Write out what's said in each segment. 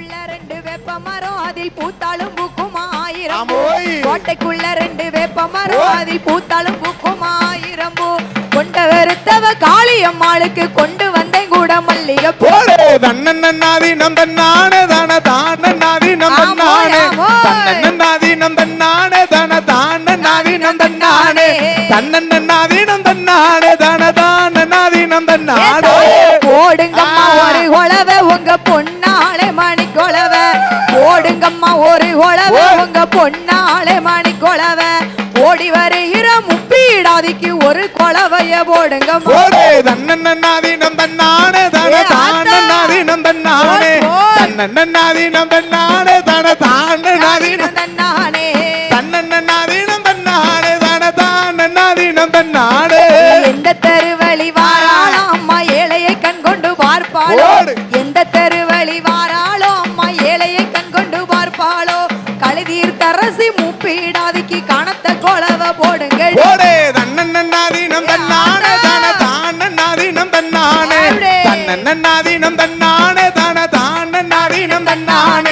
கோட்டைக்குள்ள ரெண்டு வேப்ப மரம் அதில் பூத்தாலும் பூக்கும் ஆயிரம். கோட்டைக்குள்ள ரெண்டு வேப்ப மரம். அதில் பூத்தாலும் பூக்கும் ஆயிரம் பூ கொண்ட வெறுத்தவ காளியம்மாளுக்கு கொண்டு வந்தேன் கூட மல்லிகை பூ போடு தன்னன்னாதி நம் தன்னானே தான தானன்னாதி நம் தன்னானே. தன்னன்னாதி நம் தன்னானே தான தானன்னாதி நம் தன்னானே தன்னன்னாதி நம் தன்னானே தான தானன்னாதி நம் தன்னானே போடுங்கம்மா. ஒரு உங்க பொன்னாளே மணி குழவ போடுங்கம்மா ஒரு குழவ ஓ. உங்க பொன்னாளே மணி குழவ ஓடி வருகிற முப்பீடாதிக்கு ஒரு குழவைய போடுங்கம்மா போடு தன்னன்னாதி நம் தன்னானே தான ஏ, ஆத்தா. தானன்னாதி நம் தன்னானே போடு, போடு. தன்னன்னாதி நம் தன்னானே தான தானன்னாதி நம் தன்னானே தரசி முப்பீடாதிக்கு கணத்த கொலவ போடுங்கள். ஓடே தன்னன்னாதீனம் தன்னானே தான தானன்னாதீனம் தன்னானே. தன்னன்னாதீனம் தன்னானே தான தானன்னாதீனம் தன்னானே.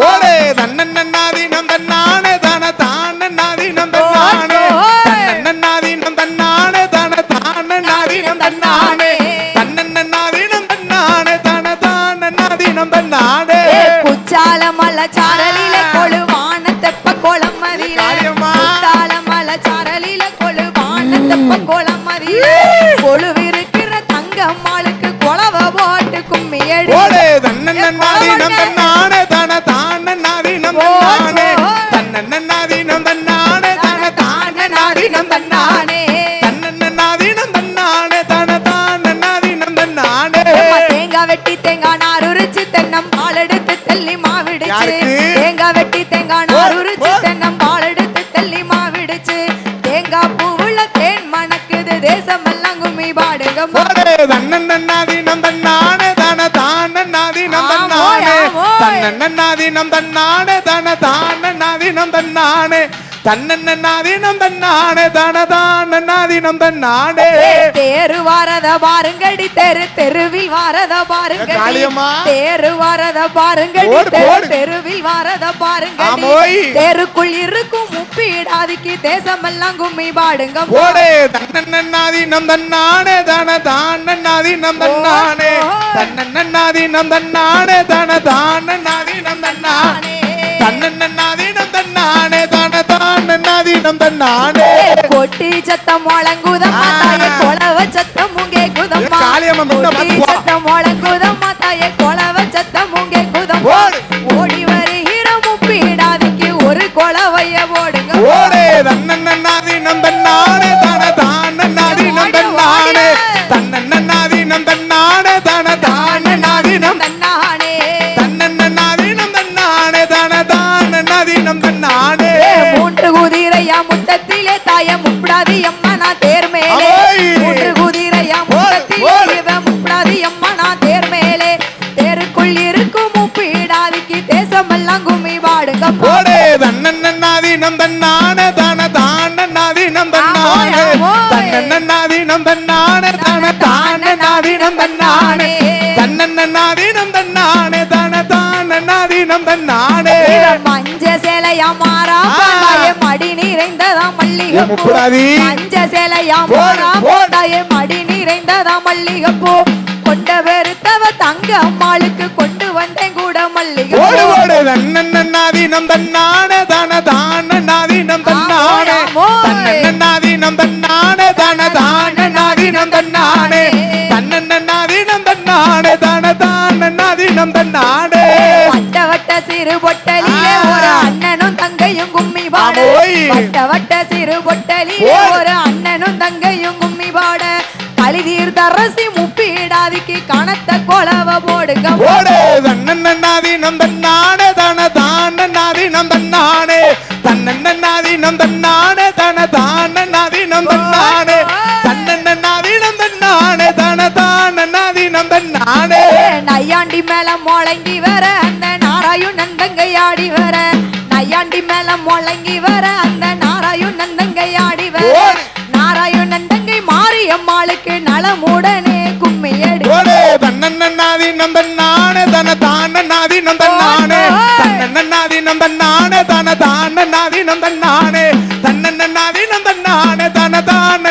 ஓடே தன்னன்னாதீனம் தன்னானே தான தானன்னாதீனம் தன்னானே. ஓடு. தன்னன்னாதீனம் தன்னானே தான தானன்னாதீனம் தன்னானே. தன்னன்னாதீனம் தன்னானே தான தானன்னாதீனம் தன்னானே. குச்சால மல சாரலில கொழுவான தெப்ப கோலம் மதியில. குச்சால மல சாரலில கொழுவான தெப்ப கோலம் மதியில கொழுவிருக்கிற தங்கம்மாளுக்கு கொலவ போட்டு கும்மி அடி ஓடே தன்னானே தான தானன்னாதீனம் யாருக்கு? தேங்காய் வெட்டி தேங்காய் நார் உரிச்சு. தென்னம் பால் எடுத்து தெல்லி மாவிடுச்சு தேங்காய் பூவுள்ள தேன் மணக்குது தேசம் எல்லாம் கும்மி பாடுங்க ஓடே தன்னன்னாதீனம் தன்னானே தான தானன்னாதீனம் ஆமோய், தன்னானே ஆமோய். தன்னன்னாதீனம் தன்னானே தான தானன்னாதீனம் தன்னானே தன்னன்னாதீனம் தன்னானே தான தானன்னாதீனம் தன்னானே தேரு வாரத பாருங்கடி தெரு தெருவில் வாரத பாருங்கடி காளியம்மா. தேரு வாரத பாருங்கடி போடு, தெரு போடு. தெருவில் வாரத பாருங்கடி ஆமோய். தெருக்குள் இருக்கும் முப்பீடாதிக்கு தேசமெல்லாம் கும்மி பாடுங்க ஓடே தன்னன்னாதீனம் தன்னானே தான தானன்னாதீனம் தன்னானே. தன்னன்னாதீனம் தன்னானே தான தானன்னாதீனம் தன்னானே தானன்னாதீனம் தன்னானே கொட்டி சத்தம். தாயே கொலவ சத்தம் போ. சத்தம் தன்னன்னாதீனம் தன்னானே தான தானன்னாதீனம் தன்னானே ஆமோய், ஆமோய். தன்னன்னாதீனம் தன்னானே தான தானன்னாதீனம் தன்னானே தன்னன்னாதீனம் தன்னானே தான தானன்னாதீனம் தன்னானே மஞ்ச சேலையா மாறா மடி நிறைந்ததா மல்லிகை ஏ, முப்புடாதி. மஞ்ச சேலையா மாறா போடு. பாண்டாய மடி நிறைந்ததா மல்லிகைப்பூ. கொண்ட வெறுத்தவ தங்க அம்மாளுக்கு கொண்டு வந்தேன் கூட மல்லிகை ஓடு ஓடு. தன்னன்னாதீனம் தன்னானே தான தானன்னாதீனம் தன்னானே தன்னன்னாதீனம் தன்னானே தான தானன்னாதீனம் தன்னானே. வட்ட வட்ட சிறு பொட்டலிலே ஆ. ஒரு அண்ணனும் தங்கையும் கும்மி பாட. வட்ட வட்ட சிறு பொட்டலிலே ஓடு. ஒரு அண்ணனும் தங்கையும் கும்மி பாட கழுதீர் தரசி முப்பீடாதிக்கு கணத்த கொலவ போடுங்க ஓடு தன்னன்னாதீனம் தன்னானே தான தானன்னாதீனம் தன்னானே தன்னன்னாதீனம் தன்னானே தான தானன்னாதீனம் தன்னானே. தன்னன்னாதீனம் தன்னானே தான தானன்னாதீனம் தன்னானே மேல முழங்கி வர அந்த நாராயண் நந்தங்கை ஆடி வர. நையாண்டி மேல முழங்கி வர அந்த நாராயண் நந்தங்கை ஆடி வர. ஓடு. நாராயண் நந்தங்கை மாரியம்மாளுக்கு நலமுடனே கும்மி எடு. ஓடே. தன்னன்னாதி நந்தன் நானே தன தான நாதி நந்தன் நானே. தன்னன்னாதி நந்தன் நானே தன தான நாதி நந்தன் நானே. தன்னன்னாதி நந்தன் நானே தன தான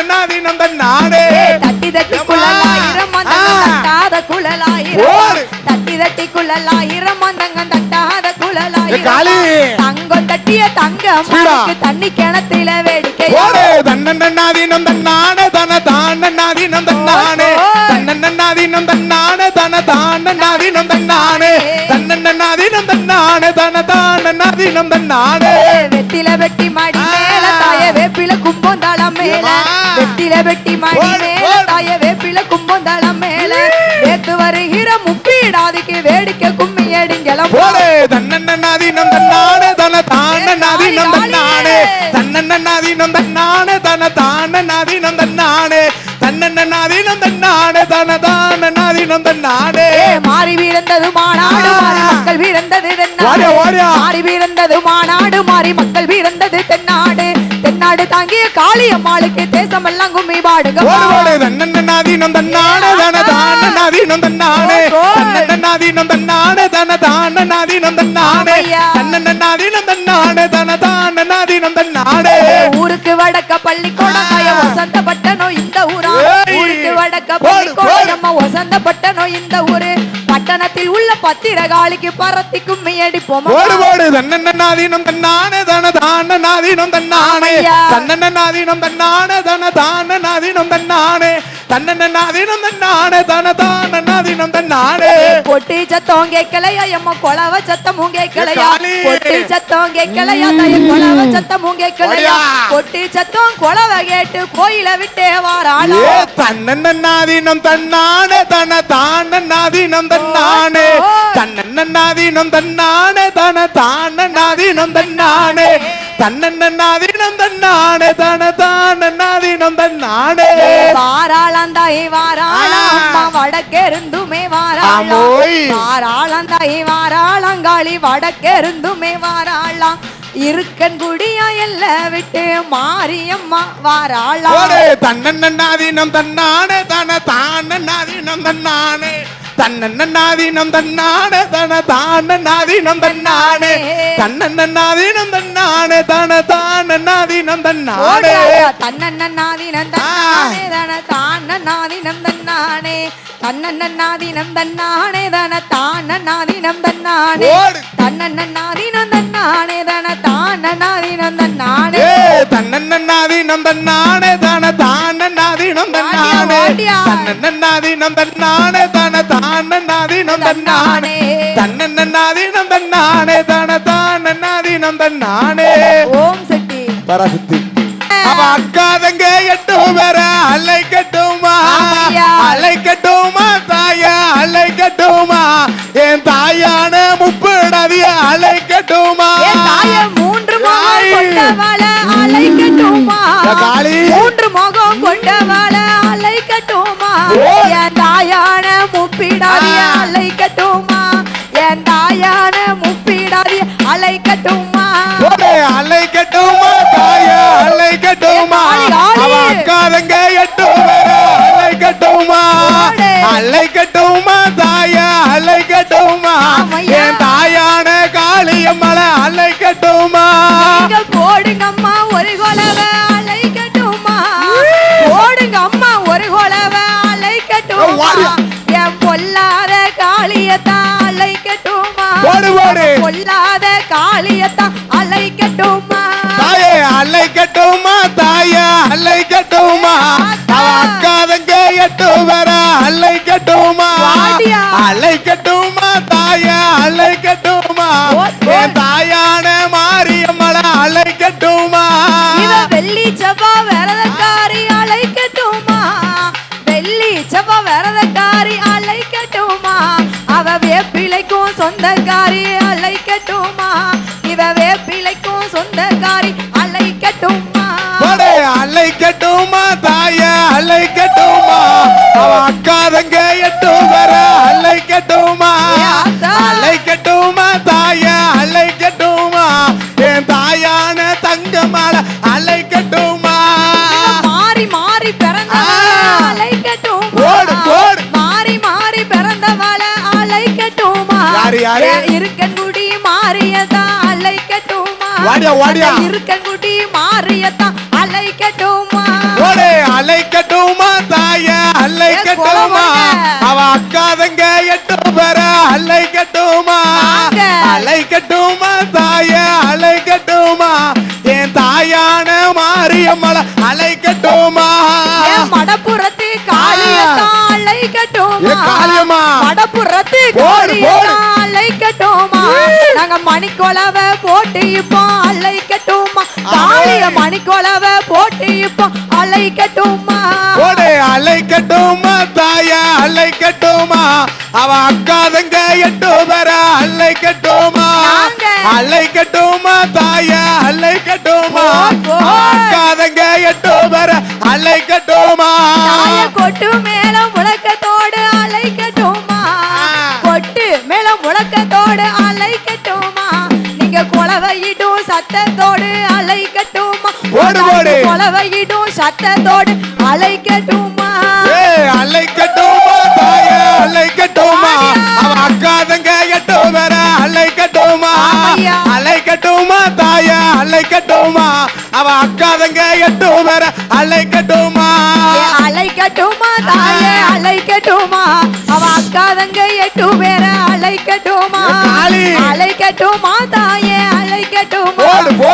தட்டி குழலாயிரம் அந்தங்க தட்டாத. குழலாயிரம். தங்கம் தட்டிய தங்க சீடா. அம்மாளுக்கு தண்ணி கிணத்துல வேடிக்கை. ஓடே! தன்னன்னாதி நந்தன் நானே தன தான நாதி நந்தன் நானே தன்னன்னாதி நந்தன் நானே தன தான நாதி நந்தன் நானே தன்னன்னாதி நந்தன் நானே தன தான நாதி நந்தன் நானே வெத்தில வெட்டி மாடி மேல தாய வேப்பில கும்பம் தளம் மேல. ஏம்மா. வெத்தில வெட்டி மாடி தன்னன்னாதி நந்தன் நானே தன தான நாதி நந்தன் நானே தன்னன்னாதி நந்தன் நானே தன தான நாதி நந்தன் நானே தன்னன்னாதி நந்தன் நானே தன தான நாதி நந்தன் நானே ஏ, மாறி வீழ்ந்தது மாநாடு ஆ. மாறி மக்கள் வீழ்ந்தது தென்னாடு. வாடியா, வாடியா. மாறி வீழ்ந்தது மாநாடு மாறி மக்கள் வீழ்ந்தது தென்னாடு. தென்னாடு தாங்கிய காளியம்மாளுக்கு தேசமெல்லாம் கும்மி பாடுங்க ஓடு ஓடு தன்னன்னாதி நந்தன் நானே தன தான நாதி நந்தன் நானே தன்னன்னாதி நந்தன் நானே தன தான நாதி நந்தன் நானே ஆமையா. தன்னன்னாதி நந்தன் நானே தன தான நாதி நந்தன் நானே ஊருக்கு வடக்க பள்ளிக்கூடம் வசந்த இந்த ஊரா. ஊருக்கு வடக்க பள்ளிக்கூடம் வசந்த இந்த ஊரு? பட்டணத்தில் உள்ள பத்திரகாளிக்கு பரத்தி கும்மி அடிப்போம் ஓடு ஓடு தன்னன்னாதீனம் தன்னானே தன தான நாதீனம் தன்னானே. தன்னன்னாதீனம் தன்னானே தன தான நாதீனம் தன்னானே. பொட்டி சத்தம் கேட்கலையா எம்ம கொலவ சத்தமும் கேட்கலையா. பொட்டி சத்தம் கேட்கலையா தாய கொலவ சத்தமும் கேட்கலையா. பொட்டி சத்தம் கொலவ கேட்டு கோயில விட்டே வாராளா. தன்னன்னாதீனம் தன்னானே தன தான நாதீனம் தன்னானே தன்னன்னாதீனம் தன்னானே தன தான நாதீனம் தன்னானே தன்னன்னாதீனம் தன்னானே தன தான நாதீனம் தன்னானே வாராளந்தாய் வாராளா ஆ. அம்மா வடக்கெருந்துமே வாராளா. வாராளந்தாய் வாராளங்காளி வடக்கெருந்துமே வாராளா. இருக்கன் குடியா எல்ல விட்டு மாரியம்மா வாராளா. தன்னன்னாதீனம் தன்னானே தன தான நாதீனம் தன்னானே தன்னன்னாதீனம் தன்னானே தன தான நாதீனம் தன்னானே தன்னன்னாதீனம் தன்னானே. தன தான நாதீனம் தன்னானே தன்னன்னாதினம் தன்னானே. தன தானநாதினம் தன்னானே தன்னன்னாதினம் தன்னானே. தன தானநாதினம் தன்னானே. தன்னன்னாதினம் தன்னானே. தன தானநாதினம் தன்னானே ஏ தன்னன்னாதீனம் தன்னானே தன தான நாதீனம் தன்னானே வாடியா. தன்னன்னாதீனம் தன்னானே தன தான நாதீனம் தன்னானே தன்னன்னாதீனம் தன்னானே தன தான நாதீனம் தன்னானே ஓம் சக்தி. பராசக்தி அவ அக்கா தங்க எட்டு பேர அலை கட்டுமா. அலை கட்டுமா தாயா அலை கட்டுமா? என் தாயான முப்பிடாதிய அலை கட்டுமா? கொண்டவள காளி. மூன்று முகம் கொண்டவள அழைக்கட்டுமா ஓய். என் தாயான முப்பிடாதிய ஆ. அழைக்கட்டுமா என் தாயான முப்பிடாதிய அழைக்கட்டுமா ஓடு, ஓடு. பொல்லாத காளியத்தான் அழைக்கட்டுமா தாயே அலை கட்டுமா தாயா அலை கட்டுமா ஆத்தா. அவ அக்கா தங்க எட்டு வர அலை கட்டுமா வாடியா. அலை கட்டுமா தாயா அலை சொந்தக்காரி அழைக்கட்டுமா? வாடியா, வாடியா. அந்த இருக்கன்குடி மாறியதா அழைக்கட்டுமா ஓடே அலைக்கட்டுமா தாய அலைக்கட்டுமா. அவ அக்காதங்க எட்டு பேர அலைக்கட்டுமா. அலைக்கட்டுமா தாய அலைக்கட்டுமா. என் தாயான மாரியம்மள அலைக்கட்டுமா. மடப்புறத்து காளியத்தா அழைக்கட்டுமா ஏ, காளியம்மா. மடப்புறத்து காளியத்தா நாங்க மணிக்கொலவ போட்டு இப்போ அழைக்கட்டுமா காளிய மணிக்கொலவ போட்டு இப்போ அழைக்கட்டுமா ஓடே அலைக்கட்டுமா தாய அலைக்கட்டுமா அவ அக்காதங்க எட்டு பேர அலைக்கட்டுமா நாங்க. அலைக்கட்டுமா தாய அலைக்கட்டுமா போய், போய். அவ அக்காதங்க எட்டு பேர அலைக்கட்டுமா தாய கொட்டு குலவையிடும் சத்தத்தோடு அழைக்கட்டுமா ஓடு, ஓடு. குலவையிடும் சத்தத்தோடு அழைக்கட்டுமா ஏ அலைக்கட்டுமா தாய அலைக்கட்டுமா அவ அக்காதங்க எட்டு பேர அலைக்கட்டுமா ஆமையா. அலைக்கட்டுமா தாய அலைக்கட்டுமா அவ அக்காதங்க எட்டு பேர அலைக்கட்டுமா ஏ, அழைக்கட்டுமா தாயே அழைக்கட்டுமா அவ அக்காதங்க எட்டு பேர அழைக்கட்டுமா ஏ, காளி. அழைக்கட்டுமா தாயே அழைக்கட்டுமா.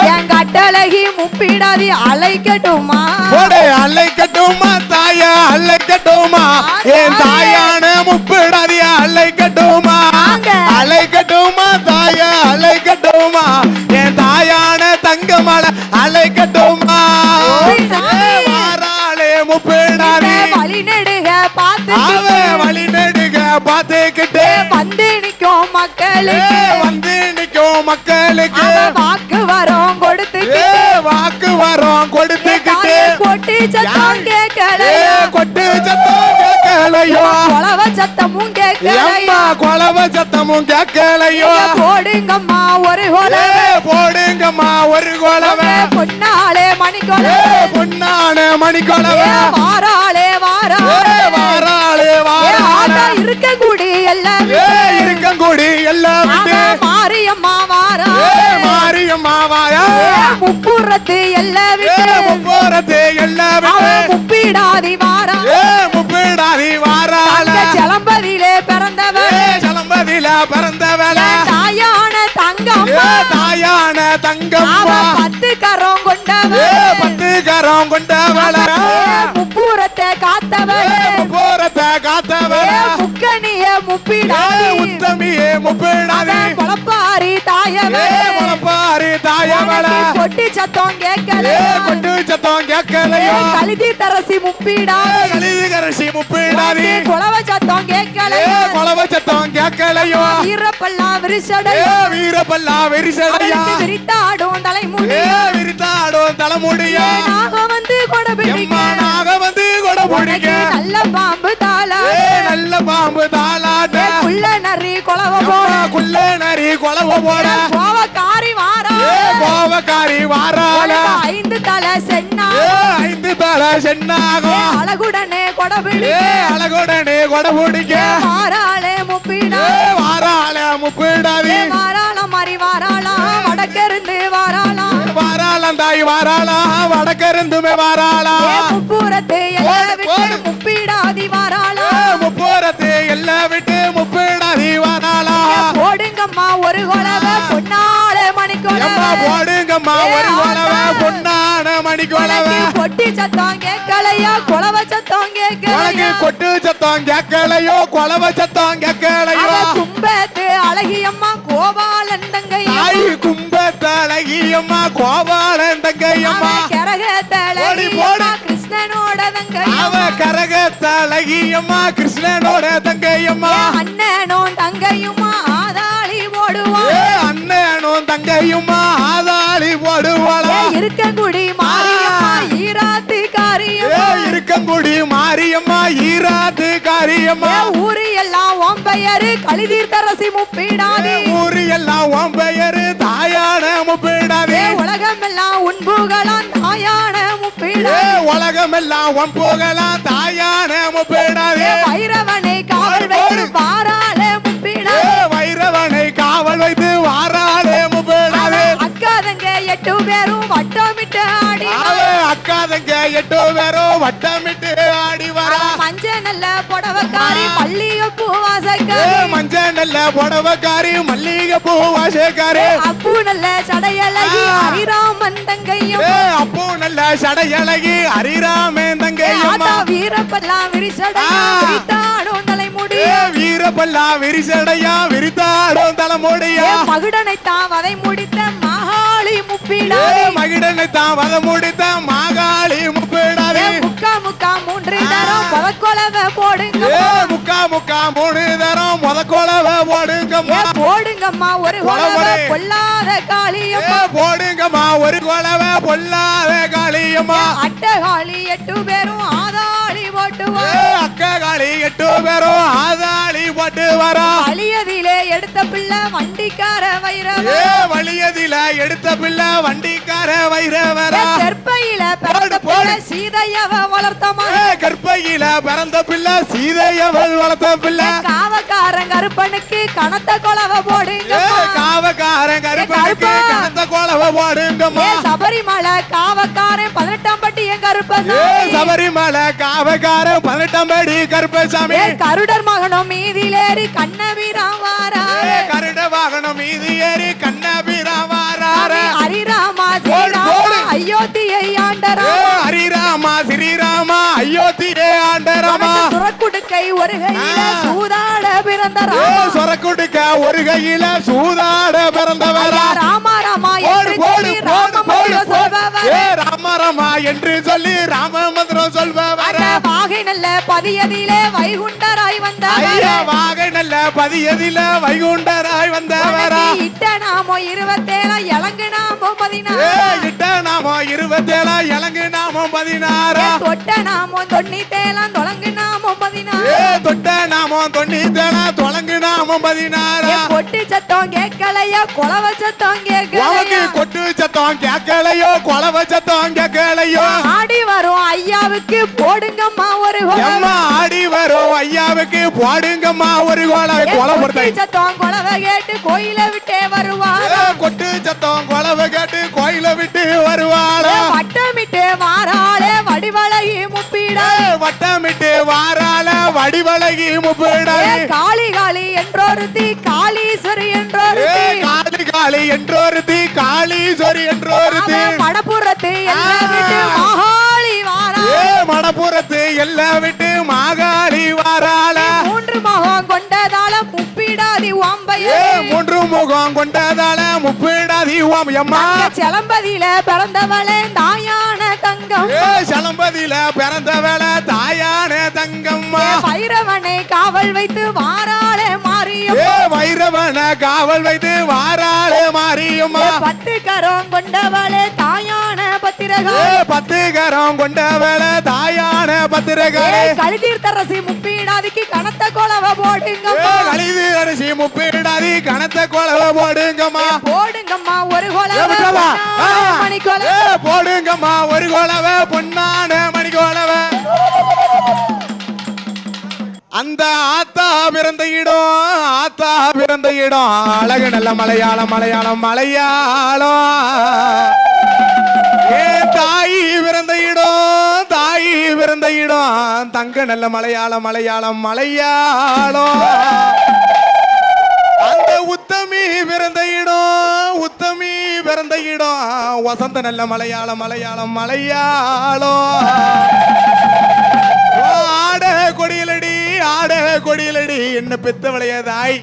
என் கட்டழகி முப்பிடாதி அழைக்கட்டுமா போடு அலைக்கட்டுமா தாய அலைக்கட்டுமா என் தாயான முப்பிடாதிய அலைக்கட்டுமா வாங்க. அலைக்கட்டுமா தாய அலைக்கட்டுமா என் தாயான தங்கமல. ஏ, வாராளே முப்பிடாதி. வழி நெடுக பார்த்து அவ வழி நெடுக ஏ, மக்களுக்கு. வந்து நிக்கும் மக்களுக்கு. வாக்கு வரும் கொடுத்து ஏ வாக்கு வரோம் கொடுத்துக்கிட்டு. கொட்டி சத்தம் கேட்கலையா? கொட்டு சத்தம் கேட்கலையோ? கொலவ சத்தமும் கேட்கலையா? கொலவ சத்தமும் கேட்கலையோ? போடுங்கம்மா ஒரு ஏ கொலவை போடுங்கம்மா ஒரு கொலவ. பொன்னாளே மணி ஏ கொலவை பொன்னான மணி கொலவ வாராளே. வாராளே இருக்க கூடி எல்லாம் ஏ இருக்கங்குடி எல்லாம் மாரியம்மா வாரா. மாரியம்மா வாயா முப்புறத்து எல்லாம் முப்போரத்து எல்லாம் முப்பிடாதி வாரா. முப்பிடாதி தங்க சிலம்பதியிலே பிறந்தவன் ஏ சலம்பதில பிறந்த வேலை தாயான தங்கம் தாயான அவ தங்கம்மா பத்து கரம் கொண்டவன் பத்து கரம் கொண்டவள குழப்பாரி ஏ தாயவன் முளப்பாரி தாயவள கொட்டி சத்தம் கேட்கல ஏ கொண்டு சத்தம் கேட்கலையோ? கழுதி தரசி முப்பிடாதி குளவ சத்தம் சத்தம் கேட்கலையோ? ஈரப்பல்லா ஏ விரிசடைய வீரப்பல்லா வெரிசடையா? விரித்தாடும் தலைமுடி. விரித்தாடும் தலைமுடியா? நாக வந்து கொடபிடிக்க. எம்மா நாக வந்து கொட பிடிக்க நல்ல பாம்பு தாளா ஏ நல்ல பாம்பு தாளாட்ட. புள்ள நரி நரி கொலவ போட. கோவக்காரி வாரா. கோவக்காரி வாரால ஐந்து தலை சென்னா ஏ ஐந்து தல சென்னாகும். அழகுடனே கொடபிடி ஏ அழகுடனே கொட பிடிக்க வாராளே முப்பிடா. ஏ வாரால முப்பிடாதி வாராள மாதிரி வாராளா வடக்கிருந்து வாராளா. வாராளம் தாய் வாராளா வடக்கிருந்துமே வாராளா. ஏ போடுங்கம்மா ஒரு கொலவ பொன்னாள மணி எம்மா கொலவ போடுங்கம்மா ஒரு கொலவ பொன்னான மணி கொலவ கொட்டி சத்தம் கேட்கலையா கொலவ சத்தம் கேட்கலையா. கொட்டு சத்தம் கேட்கலையோ கொலவ சத்தம் கேட்கலையோ. அவ கும்பத்து அழகியம்மா கோபாலன் தங்கையா தாய் கும்பத்தழகியம்மா கோபாலன் தங்கையம்மா அவ கரக போடு, போடு. தழகியம்மா கிருஷ்ணனோட அவ தங்கையம்மா கரகத்தழகியம்மா கிருஷ்ணனோட தங்கையம்மா அண்ணனும் தங்கையுமா? தங்கையுமா ஆதாளி போடுவாளா இருக்கங்குடி மாரியம்மா ஈராத்து காரியம்மா இருக்கங்குடி மாரியம்மா ஈராத்து காரியம்மா ஊரு எல்லாம் உன் பெயரு கலிதீர்த்தரசி முப்பிடாதே. ஊரு எல்லாம் உன் பெயரு தாயான முப்பிடாதே. ஏ, உலகமெல்லாம் உன் புகழான் தாயான முப்பிடாதே உலகமெல்லாம் உன் புகழாம் தாயான முப்பிடாதே. எட்டு பேரும் வட்டமிட்டு ஆடி வரா. மஞ்ச நல்ல புடவக்காரி மல்லிகைப்பூ ஏ, வாசக்காரி. மஞ்ச நல்ல புடவக்காரி மல்லிகை பூ வாசக்காரி. அப்பு நல்ல சடையழகி. ஹரிராமன் தங்கையும் அப்போ நல்ல சடையழகி ஹரிராமன் தங்கையம்மா. ஆத்தா வீரப்பெல்லாம் விரிசடையா வீரப்பல்லா விரிசடையா விரித்தாடும் தலைமுடியா. மகுடனை தான் வதை முடித்த மகாளி ஏ முப்பிடாரி மகிடனை தான் வத முடித்த மாகாளி முப்பிடாதே. முக்கா முக்கா மூன்று. தரம் பதக்கொலவ போடுங்க முக்கா முக்கா மூணு தரம் முத கொலவ போடுங்கம்மா போடுங்கம்மா ஒரு கொலை கொலவ. பொல்லாத காளியம்மா. போடுங்கம்மா ஒரு கொலவ பொல்லாத காளியம்மா. அட்டகாளி எட்டு பேரும் ஓட்டுவார் அக்கா காளி எட்டு பேரும் ஆதாளி போட்டு வரா. அழியதிலே எடுத்த பிள்ளை வண்டிக்கார வைரவ வழியதில எடுத்த பிள்ளை வண்டிக்கார வைரவரா. தெற்பையில பிறந்த. பிள்ளை சீதையவ வளர்த்தமா? கற்பையில பிறந்த பிள்ளை சீதையவள் வளர்த்த பிள்ளை. காவக்காரன் கருப்பனுக்கு கனத்த கொலவ போடுங்க காவக்காரன் கருப்பனுக்கு கருப்பா. கனத்த கோலவ போடுங்கம்மா. சபரிமலை காவக்காரன் பதினெட்டாம் சபரிமலை காவக்காரன் பதினெட்டாம் படி கருப்பசாமி கருடர் மகனும் மீதிலேறி கண்ணவீராம் வாரா ஏ கருட வாகனம் மீது ஏறி கண்ணபிரா வாரார ஹரிராமா ஸ்ரீராமா. அயோத்தியை ஆண்டரா ஹரிராமா ஸ்ரீராமா அயோத்தியே ஆண்டராமா. சுரக்குடுக்கை ஒரு கையில. சூதாட பிறந்த ஏ ராமா. சொரக்குடுக்க ஒரு கையில சூதாட பிறந்தவரா. ராமா என்று சொல்லி ராம மந்திரம் சொல்பவரா வாகை நல்ல பதியதிலே வைகுண்டராய் வந்தவர். வாகை நல்ல பதியதில வைகுண்டராய் வந்தவரா. இட்ட நாமோ இருபத்தேழாம் இளங்கு நாமோ பதினாறு. நாமோ இருபத்தேழா இலங்கு நாமோ பதினாறா. தொட்ட நாமோ தொண்ணூத்தேழாம் தொலங்கு நாமோ பதினாறு. தொட்ட நாமோ தொண்ணூத்தேழா தொலங்கு நாமோ பதினாறா. பொட்டு சத்தம் கேட்கலையா குலவ சத்தம் கேட்கலையா? கொட்டு சத்தம் கேட்கலையோ கொலவ சத்தம் கேட்கலையோ? ஆடி வரும் ஐயாவுக்கு போடுங்கம்மா ஒரு குலவ. எம்மா ஆடி வரும் ஐயாவுக்கு போடுங்கம்மா ஒரு கோல. என் கொலை பொட்டு பொறுத்தை சத்தம் குலவ கேட்டு கோயில விட்டே வருவார்? கொட்டு சத்தம் கொலவை கேட்டு கோயில விட்டு வருவாளா? வட்டமிட்டு மாறாளே வடிவழகி முப்பீடா. வட்டமிட்டு வாரால வடிவழகி முப்பிடாது காளி காளி என்றொருத்தி காளீஸ்வரி ஏ என்றொருத்தி. காளி காளி என்றொருத்தி காளீஸ்வரி என்றொருத்தி. மடப்புறத்து மகாளி வாரா. ஏ மணப்புறத்து எல்லாம் விட்டு மாகாளி வாராள கொண்டதால முப்பிடாதி ஓம்பையே மூன்று முகம் கொண்டதால முப்பிடாதி செலம்பதியில பிறந்தவளே தாயான தங்கம். ஏ சலம்பதியில பிறந்த வேலை தாயான தங்கம்மா. பைரவனை காவல் வைத்து வாராளே மாறியும் ஏ வைரவன காவல் வைத்து வாராளே மாரியம்மா பத்து கரம் கொண்டவளே தாயான பத்திரகாளி. பத்து கரம் கொண்ட வேலை தாயான பத்திரகாளி. கழுதீர்த்தரசி முப்பீடாதிக்கு கனத்த கொலவ ஏ போடுங்கம்மா கழிது அரிசி முப்பிடாதி கனத்த கொலவ போடுங்கம்மா. போடுங்கம்மா ஒரு? ஆ. மணி ஏ போடுங்கம்மா ஒரு கொலவ பொன்னான மணி கொலவ அந்த ஆத்தா பிறந்த இடம் ஆத்தா பிறந்த இடம். அழகு நல்ல மலையாளம் மலையாளம் மலையாளம். ஏ தாய் பிறந்த இடம்? தாய் பிறந்த இடம் தங்க நல்ல மலையாளம் மலையாளம் மலையாளம். அந்த உத்தமி பிறந்த இடம் உத்தமி பிறந்த இடம் வசந்த நல்ல மலையாளம் மலையாளம். மலையாளம் ஆட கொடியிலடி ஆட கொடியிலடி. என்ன பெத்த விளையாதாய்.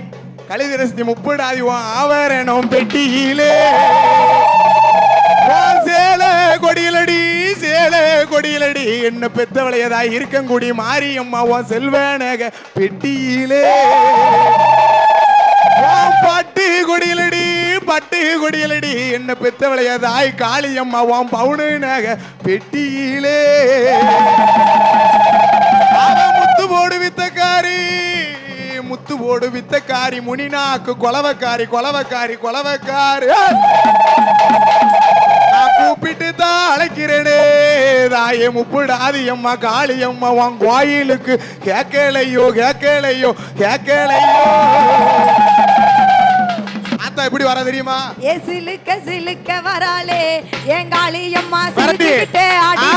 கலிதரசி முப்பிடாதி உன் ஆவரணம் பெட்டியிலே. கொடியலடி சேல கொடியிலடி. என்ன பெத்தவளையதா இருக்கங்குடி மாரியம்மா செல்வனக பெட்டியிலே. பட்டு கொடியிலடி பட்டு கொடியிலடி. என்ன பெத்தவளையதாய் விளையாதாய் பவுனக பெட்டியிலே. முத்து போடு வித்தக்காரி. முத்து போடு வித்தக்காரி முனிநாக்கு கொலவக்காரி கொலவக்காரி கொலவக்காரி. கூப்பிட்டு தான் அழைக்கிறேனே. தாயே முப்புடாதி அம்மா காளி அம்மா உன் கோயிலுக்கு கேட்கலையோ கேட்கலையோ கேட்கலையோ அத்த எப்படி வர தெரியுமா? ஏ சிலுக்க சிலுக்க வராளே எங்காளி அம்மா. சிரிச்சுக்கிட்டே ஆடி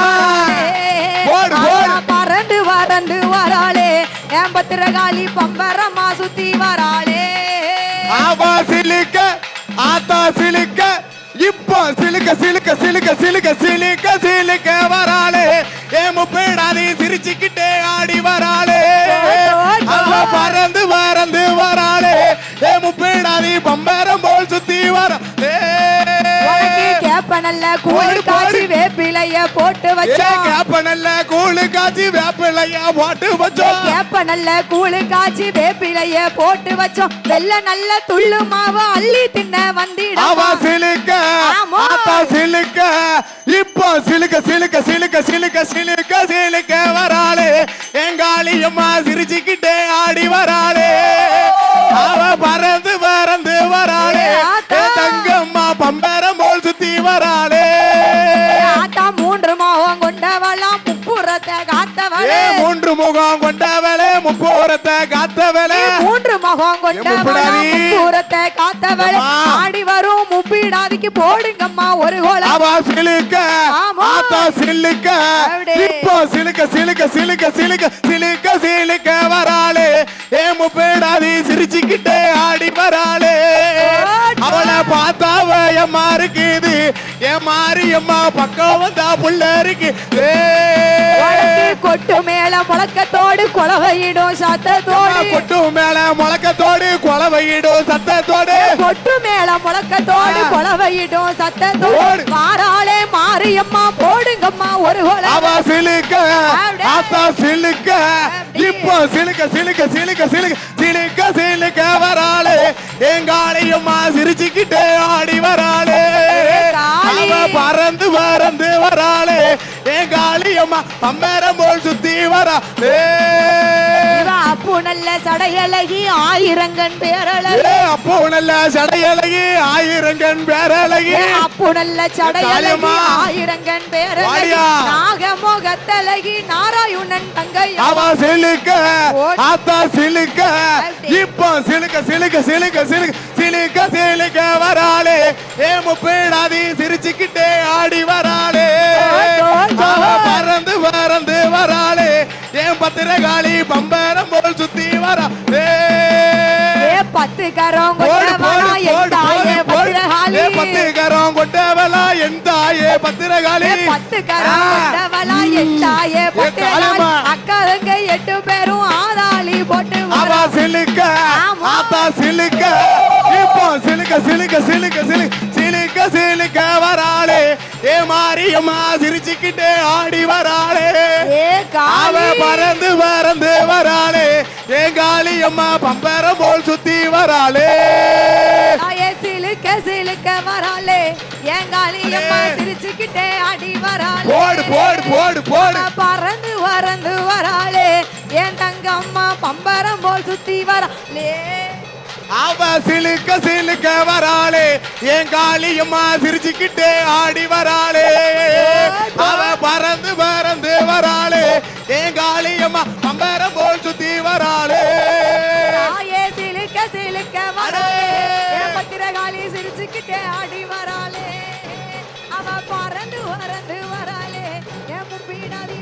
பறந்து பறந்து வராளே என் பத்திரகாளி பம்பரமா சுத்தி வராளே? ஆவா சிலுக்க ஆத்தா சிலுக்க. இப்போ சிலுக்க சிலுக்க சிலுக்க சிலுக்க சிலுக்க சிலுக்க வராளே. ஏ முப்பேடாதி சிரிச்சுக்கிட்டே ஆடி வராளே. அவ பறந்து பறந்து வராளே. ஏ முப்பேடாதி பம்பரம் போல் சுத்தி வர கேப்ப நல்ல கூழ் காய்ச்சி. வேப்பிலைய போட்டு வச்சோம். கேப்ப நல்ல கூழு காய்ச்சி வேப்பிலையா போட்டு வச்சோம். கேப்ப நல்ல கூழு காய்ச்சி வேப்பிலைய போட்டு வச்சோம். வெள்ள நல்ல துள்ளு மாவு அள்ளி தின்ன அவ வந்திடமா சிலுக்க ஆமா. சிலுக்க இப்போ சிலுக்க சிலுக்க சிலுக்க சிலுக்க சிலுக்க சிலுக்க வராளே. எங்காளியம்மா சிரிச்சுக்கிட்டே ஆடி வராளே. முப்போரத்தை காத்தவளே மூன்று முகம் முப்புடாதி. முப்புறத்தை காத்தவளே. ஆடி வரும் முப்பிடாதிக்கு போடுங்கம்மா ஒரு அவ சிலுக்க. ஆத்தா சிலுக்க. இப்போ சிலுக்க சிலுக்க சிலுக்க சிலுக்க சிலுக்க சிலுக்க வராளே ஏ முப்பேடாதி சிரிச்சுக்கிட்டே ஆடி வராளே. அவளை பார்த்தாவ எம்மா இருக்குது என் மாரியம்மா பக்கம் வந்தா புள்ள இருக்கு கொட்டு மேல முழக்கத்தோடு குலவையிடும் சத்தத்தோடு கொட்டு மேல முழக்கத்தோடு கொலவையிடும் சத்தத்தோடு கொட்டு மேல முழக்கத்தோடு. குலவையிடும் சத்தத்தோடு. மாறாளே மாரியம்மா போடுங்கம்மா ஒரு அவ கோலம் சிலுக்க. ஆத்தா சிலுக்க. இப்போ சிலுக்க சிலுக்க சிலுக்க சிலுக்க சிலுக்க சிலுக்க வராளே எங்காளையம்மா சிரிச்சுக்கிட்டே ஆடி வராளே. அவ பறந்து பறந்து வராளே எங்காளியம்மா பம்பரம் போல் சுத்தி வராளே அப்பு நல்ல சடையழகி ஆயிரங்கன் பேரழகி அப்போ நல்ல சடையழகி ஆயிரங்கன் பேரழகி அப்பு நல்ல சடையழகி. ஆயிரங்கன் பேரழகி வாடியா. நாகமோகத்தழகி நாராயணன் தங்கையா அவ சிலுக்க. ஆத்தா சிலுக்க. இப்போ சிலுக்க சிலுக்க சிலுக்க சிலுக்க சிலுக்க சிலுக்க வராளே. ஏ முப்பேடாதி சிரிச்சுக்கிட்டே ஆடி வராளே. பறந்து பறந்து வராளே. ஏன் பத்திரகாளி பம்பரம் போல் சுத்தி வராளே ஏ. பத்து கரம் கொண்டவனா போடு, பத்திரகாளி. பத்து பத்திரகாளி காளியம்மா. அக்காரங்க எட்டு பேரும் ஆதாளி போட்டு அவ வரா. சிலுக்க. ஆத்தா சிலுக்க. இப்போ சிலுக்க சிலுக்க சிலுக்க சிலுக்க சிலுக்க சிலுக்க வராளே. ஏ மாரியம்மா சிரிச்சுக்கிட்டே ஆடி வராளே. ஏ அவ பறந்து பறந்து வராளே. ஏ காளியம்மா பம்பரம் போல் சுத்தி வராளே. சிலுக்க சிலுக்க வராளே ஏங்காளி அம்மா சிரிச்சுக்கிட்டே ஆடி வராளே. போடு போடு போடு போடு. பறந்து பறந்து வராளே. என் தங்கம்மா பம்பரம் போல் சுத்தி வராளே. அவ சிலுக்க சிலுக்க வராளே. என் காளியம்மா சிரிச்சுக்கிட்டே ஆடி வராளே. அவ பறந்து பறந்து வராளே. என் காளியம்மா பம்பரம் போல் சுத்தி வராளே. பறந்து பறந்து வராளே. என் முப்பீடாதி